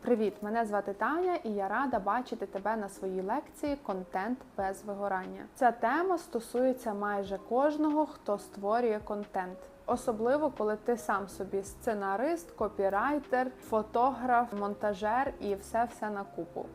Привіт! Мене звати Таня, і я рада бачити тебе на своїй лекції Контент без вигорання. Ця тема стосується майже кожного, хто створює контент. Особливо, коли ти сам собі сценарист, копірайтер, фотограф, монтажер і все все на купу.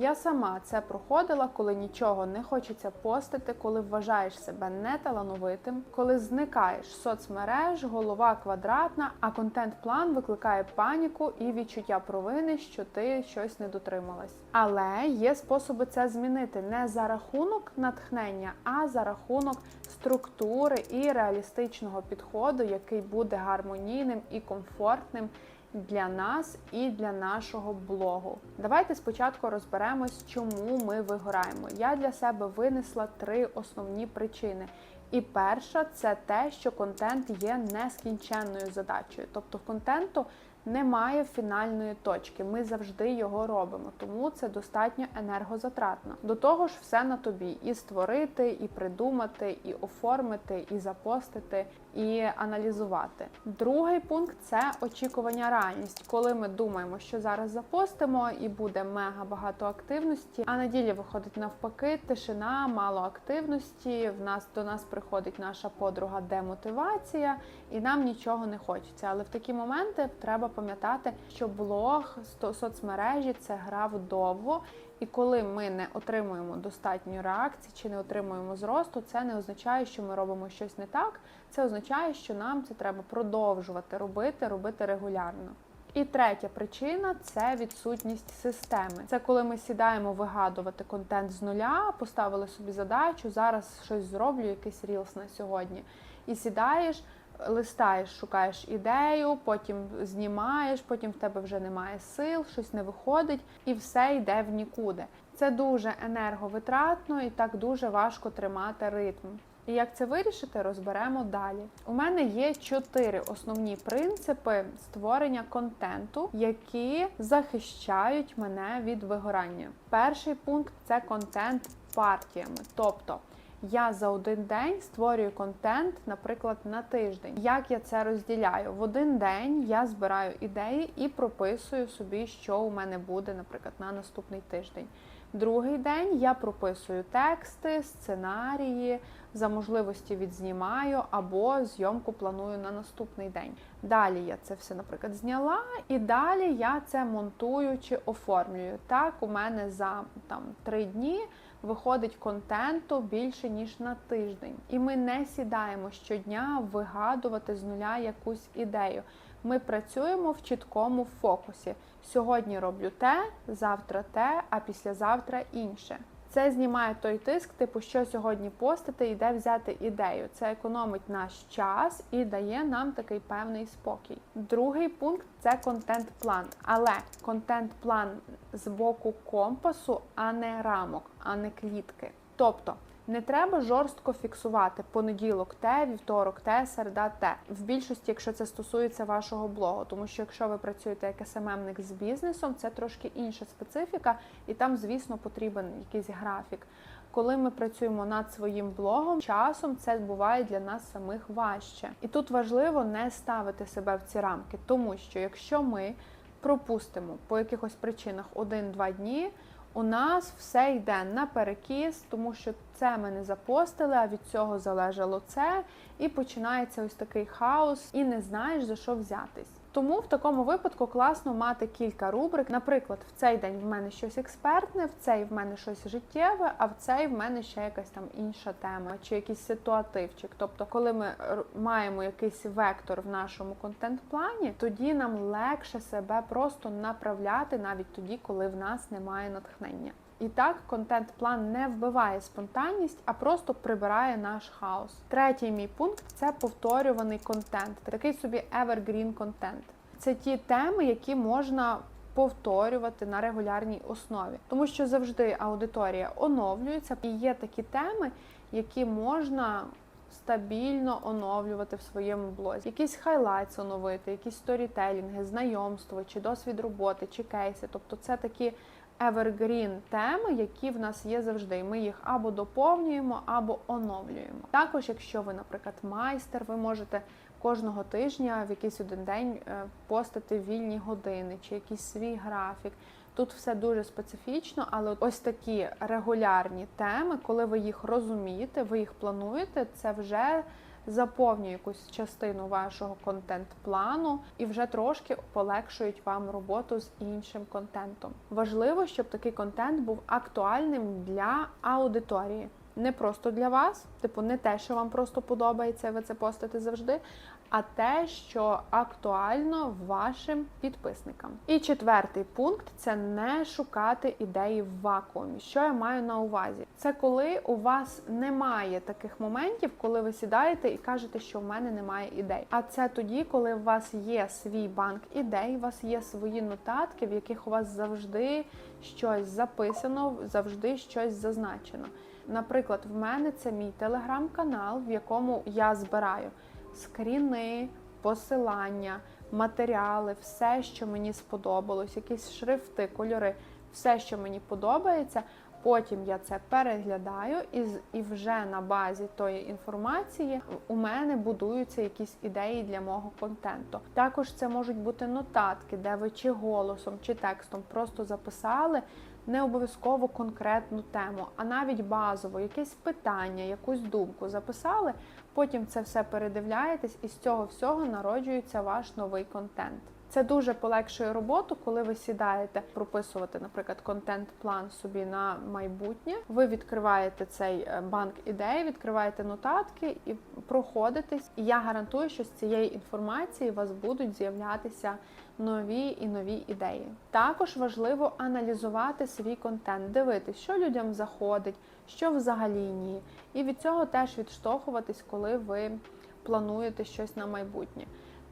Я сама це проходила, коли нічого не хочеться постити, коли вважаєш себе неталановитим, коли зникаєш соцмереж, голова квадратна, а контент-план викликає паніку і відчуття провини, що ти щось не дотрималась. Але є способи це змінити не за рахунок натхнення, а за рахунок структури і реалістичного підходу, який буде гармонійним і комфортним для нас і для нашого блогу. Давайте спочатку розберемось, чому ми вигораємо. Я для себе винесла три основні причини. І перша це те, що контент є нескінченною задачею. Тобто контенту немає фінальної точки. Ми завжди його робимо, тому це достатньо енергозатратно. До того ж, все на тобі: і створити, і придумати, і оформити, і запостити, і аналізувати. Другий пункт це очікування реальність, коли ми думаємо, що зараз запостимо і буде мега багато активності. А на ділі виходить навпаки, тишина, мало активності. В нас до нас приходить наша подруга демотивація, і нам нічого не хочеться. Але в такі моменти треба пам'ятати, що блог соцмережі це гра вдовго. І коли ми не отримуємо достатньо реакції чи не отримуємо зросту, це не означає, що ми робимо щось не так. Це означає, що нам це треба продовжувати робити, робити регулярно. І третя причина це відсутність системи. Це коли ми сідаємо вигадувати контент з нуля, поставили собі задачу, зараз щось зроблю, якийсь рілс на сьогодні, і сідаєш. Листаєш, шукаєш ідею, потім знімаєш, потім в тебе вже немає сил, щось не виходить, і все йде в нікуди. Це дуже енерговитратно і так дуже важко тримати ритм. І як це вирішити, розберемо далі. У мене є чотири основні принципи створення контенту, які захищають мене від вигорання. Перший пункт це контент партіями, тобто. Я за один день створюю контент, наприклад, на тиждень. Як я це розділяю? В один день я збираю ідеї і прописую собі, що у мене буде, наприклад, на наступний тиждень. Другий день я прописую тексти, сценарії, за можливості відзнімаю або зйомку планую на наступний день. Далі я це все, наприклад, зняла, і далі я це монтую чи оформлюю. Так, у мене за там три дні виходить контенту більше ніж на тиждень. І ми не сідаємо щодня вигадувати з нуля якусь ідею. Ми працюємо в чіткому фокусі. Сьогодні роблю те, завтра те, а післязавтра інше. Це знімає той тиск, типу, що сьогодні постити і де взяти ідею. Це економить наш час і дає нам такий певний спокій. Другий пункт це контент-план. Але контент-план з боку компасу, а не рамок, а не клітки. Тобто не треба жорстко фіксувати понеділок те, вівторок те, середа те. В більшості, якщо це стосується вашого блогу, тому що якщо ви працюєте як СММник з бізнесом, це трошки інша специфіка, і там, звісно, потрібен якийсь графік. Коли ми працюємо над своїм блогом, часом це буває для нас самих важче. І тут важливо не ставити себе в ці рамки, тому що якщо ми пропустимо по якихось причинах один-два дні у нас все йде на перекіс, тому що це ми не запостили, а від цього залежало це. І починається ось такий хаос, і не знаєш за що взятись. Тому в такому випадку класно мати кілька рубрик. Наприклад, в цей день в мене щось експертне, в цей в мене щось життєве, а в цей в мене ще якась там інша тема чи якийсь ситуативчик. Тобто, коли ми маємо якийсь вектор в нашому контент-плані, тоді нам легше себе просто направляти навіть тоді, коли в нас немає натхнення. І так, контент-план не вбиває спонтанність, а просто прибирає наш хаос. Третій мій пункт це повторюваний контент, такий собі evergreen контент. Це ті теми, які можна повторювати на регулярній основі, тому що завжди аудиторія оновлюється, і є такі теми, які можна. Стабільно оновлювати в своєму блозі, якісь хайлайтс оновити, якісь сторітелінги, знайомство, чи досвід роботи, чи кейси. Тобто, це такі evergreen теми, які в нас є завжди. Ми їх або доповнюємо, або оновлюємо. Також, якщо ви, наприклад, майстер, ви можете кожного тижня в якийсь один день е, постити вільні години чи якийсь свій графік. Тут все дуже специфічно, але ось такі регулярні теми, коли ви їх розумієте, ви їх плануєте, це вже заповнює якусь частину вашого контент-плану і вже трошки полегшують вам роботу з іншим контентом. Важливо, щоб такий контент був актуальним для аудиторії. Не просто для вас, типу, не те, що вам просто подобається, ви це постите завжди, а те, що актуально вашим підписникам. І четвертий пункт це не шукати ідеї в вакуумі. Що я маю на увазі? Це коли у вас немає таких моментів, коли ви сідаєте і кажете, що в мене немає ідей. А це тоді, коли у вас є свій банк ідей, у вас є свої нотатки, в яких у вас завжди щось записано, завжди щось зазначено. Наприклад, в мене це мій телеграм-канал, в якому я збираю скріни, посилання, матеріали, все, що мені сподобалось, якісь шрифти, кольори, все, що мені подобається. Потім я це переглядаю, і, і вже на базі тої інформації у мене будуються якісь ідеї для мого контенту. Також це можуть бути нотатки, де ви чи голосом, чи текстом просто записали не обов'язково конкретну тему, а навіть базово, якесь питання, якусь думку записали. Потім це все передивляєтесь, і з цього всього народжується ваш новий контент. Це дуже полегшує роботу, коли ви сідаєте прописувати, наприклад, контент-план собі на майбутнє. Ви відкриваєте цей е, банк ідей, відкриваєте нотатки і проходитесь. І я гарантую, що з цієї інформації у вас будуть з'являтися нові і нові ідеї. Також важливо аналізувати свій контент, дивитися, що людям заходить, що взагалі ні. І від цього теж відштовхуватись, коли ви плануєте щось на майбутнє.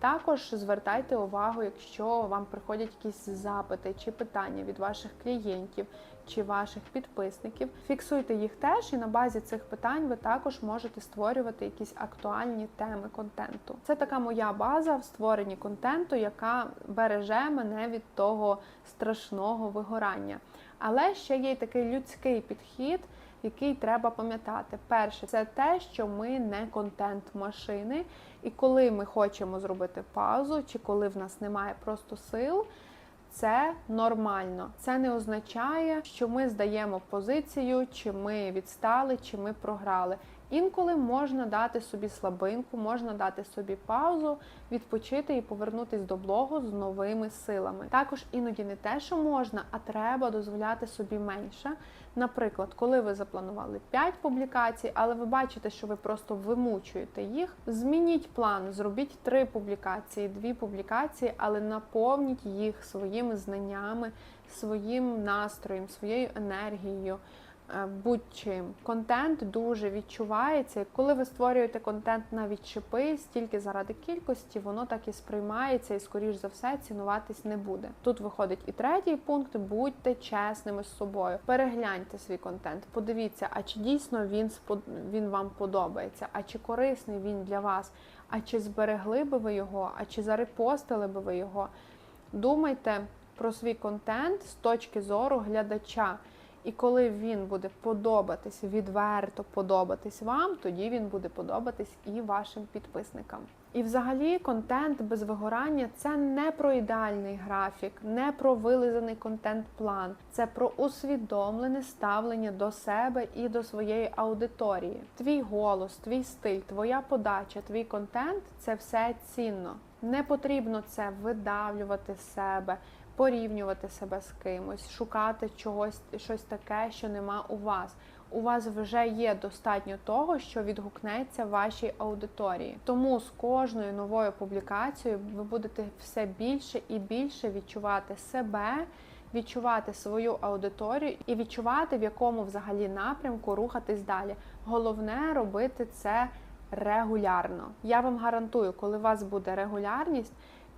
Також звертайте увагу, якщо вам приходять якісь запити чи питання від ваших клієнтів чи ваших підписників. Фіксуйте їх теж, і на базі цих питань ви також можете створювати якісь актуальні теми контенту. Це така моя база в створенні контенту, яка береже мене від того страшного вигорання. Але ще є й такий людський підхід який треба пам'ятати. Перше, це те, що ми не контент-машини, і коли ми хочемо зробити паузу, чи коли в нас немає просто сил. Це нормально. Це не означає, що ми здаємо позицію, чи ми відстали, чи ми програли. Інколи можна дати собі слабинку, можна дати собі паузу, відпочити і повернутись до блогу з новими силами. Також іноді не те, що можна, а треба дозволяти собі менше. Наприклад, коли ви запланували 5 публікацій, але ви бачите, що ви просто вимучуєте їх, змініть план, зробіть 3 публікації, 2 публікації, але наповніть їх своїми знаннями, своїм настроєм, своєю енергією. Е, Будь-чим контент дуже відчувається. Коли ви створюєте контент на відчепи, стільки заради кількості, воно так і сприймається, і скоріш за все цінуватись не буде. Тут виходить і третій пункт: будьте чесними з собою. Перегляньте свій контент, подивіться, а чи дійсно він він вам подобається, а чи корисний він для вас, а чи зберегли би ви його, а чи зарепостили би ви його. Думайте про свій контент з точки зору глядача. І коли він буде подобатись, відверто подобатись вам, тоді він буде подобатись і вашим підписникам. І взагалі контент без вигорання це не про ідеальний графік, не про вилизаний контент-план, це про усвідомлене ставлення до себе і до своєї аудиторії. Твій голос, твій стиль, твоя подача, твій контент це все цінно. Не потрібно це видавлювати з себе порівнювати себе з кимось, шукати чогось, щось таке, що нема у вас. У вас вже є достатньо того, що відгукнеться вашій аудиторії. Тому з кожною новою публікацією ви будете все більше і більше відчувати себе, відчувати свою аудиторію і відчувати, в якому взагалі напрямку рухатись далі. Головне робити це регулярно. Я вам гарантую, коли у вас буде регулярність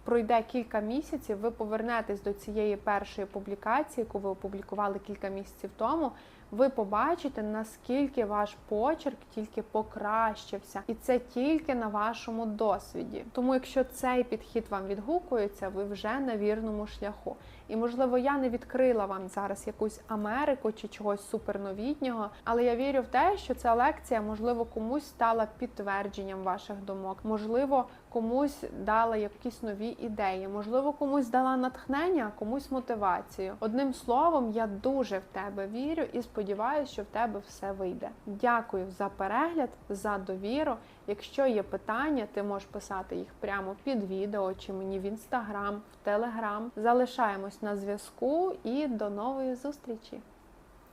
пройде кілька місяців, ви повернетесь до цієї першої публікації, яку ви опублікували кілька місяців тому. Ви побачите, наскільки ваш почерк тільки покращився, і це тільки на вашому досвіді. Тому, якщо цей підхід вам відгукується, ви вже на вірному шляху. І можливо, я не відкрила вам зараз якусь Америку чи чогось суперновітнього, але я вірю в те, що ця лекція, можливо, комусь стала підтвердженням ваших думок, можливо, комусь дала якісь нові ідеї, можливо, комусь дала натхнення, комусь мотивацію. Одним словом, я дуже в тебе вірю і сподіваюся, що в тебе все вийде. Дякую за перегляд, за довіру. Якщо є питання, ти можеш писати їх прямо під відео чи мені в інстаграм, в телеграм. Залишаємось на зв'язку і до нової зустрічі.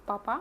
Па-па!